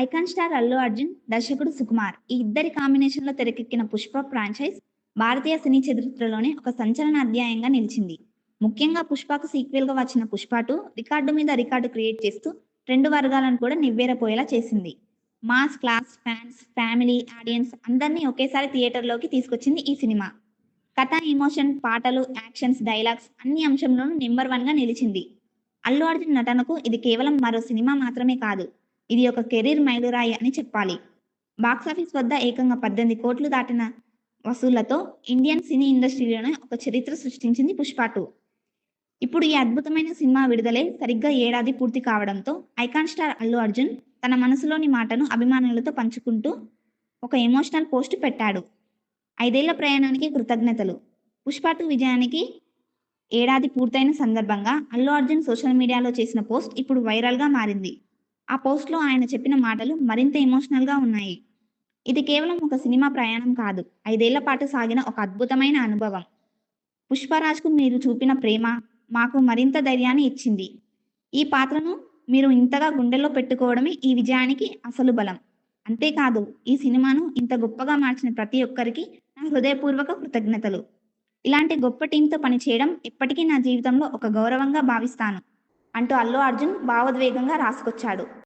Icon star Allu Arjun, దర్శకుడు సుకుమార్ ఈ ఇద్దరి కాంబినేషన్‌లో తెరకెక్కిన 'పుష్ప' ఫ్రాంచైజ్ భారతీయ సినీ చరిత్రలోనే ఒక సంచలన అధ్యాయంగా నిలిచింది. ముఖ్యంగా 'పుష్ప'కు సీక్వెల్‌గా వచ్చిన 'పుష్ప టూ రికార్డు మీద రికార్డు క్రియేట్ చేస్తూ రెండు వర్గాలను కూడా నివ్వేరపోయేలా చేసింది. Mass, class, fans, family, audience అందరినీ ఒకేసారి థియేటర్‌లోకి తీసుకొచ్చింది ఈ సినిమా. కథ, ఎమోషన్, పాటలు, యాక్షన్స్, డైలాగ్స్ అన్ని అంశంలోనూ నెంబర్ వన్‌గా నిలిచింది. అల్లు అర్జున్ నటనకు ఇది కేవలం మరో సినిమా మాత్రమే కాదు. ఇది ఒక కెరీర్ మైలురాయి అని చెప్పాలి. బాక్సాఫీస్ వద్ద ఏకంగా పద్దెనిమిది కోట్లు దాటిన వసూళ్ళతో ఇండియన్ సినీ ఇండస్ట్రీలోనే ఒక చరిత్ర సృష్టించింది 'పుష్ప టూ ఇప్పుడు ఈ అద్భుతమైన సినిమా విడుదలై సరిగ్గా ఏడాది పూర్తి కావడంతో ఐకాన్ స్టార్ అల్లు అర్జున్ తన మనసులోని మాటను అభిమానులతో పంచుకుంటూ ఒక ఎమోషనల్ పోస్ట్ పెట్టాడు. ఐదేళ్ళ ప్రయాణానికి కృతజ్ఞతలు. 'పుష్ప టూ విజయానికి ఏడాది పూర్తయిన సందర్భంగా అల్లు అర్జున్ సోషల్ మీడియాలో చేసిన పోస్ట్ ఇప్పుడు వైరల్‌గా మారింది. ఆ పోస్ట్‌లో ఆయన చెప్పిన మాటలు మరింత ఎమోషనల్‌గా ఉన్నాయి. ఇది కేవలం ఒక సినిమా ప్రయాణం కాదు. ఐదేళ్ళ పాటు సాగిన ఒక అద్భుతమైన అనుభవం. 'పుష్పరాజ్‌కు మీరు చూపిన ప్రేమ మాకు మరింత ధైర్యాన్ని ఇచ్చింది. ఈ పాత్రను మీరు ఇంతగా గుండెల్లో పెట్టుకోవడమే ఈ విజయానికి అసలు బలం. అంతేకాదు ఈ సినిమాను ఇంత గొప్పగా మార్చిన ప్రతి ఒక్కరికి నా హృదయపూర్వక కృతజ్ఞతలు. ఇలాంటి గొప్ప టీంతో పనిచేయడం ఎప్పటికీ నా జీవితంలో ఒక గౌరవంగా భావిస్తాను' అంటూ అల్లు అర్జున్ భావోద్వేగంగా రాసుకొచ్చాడు.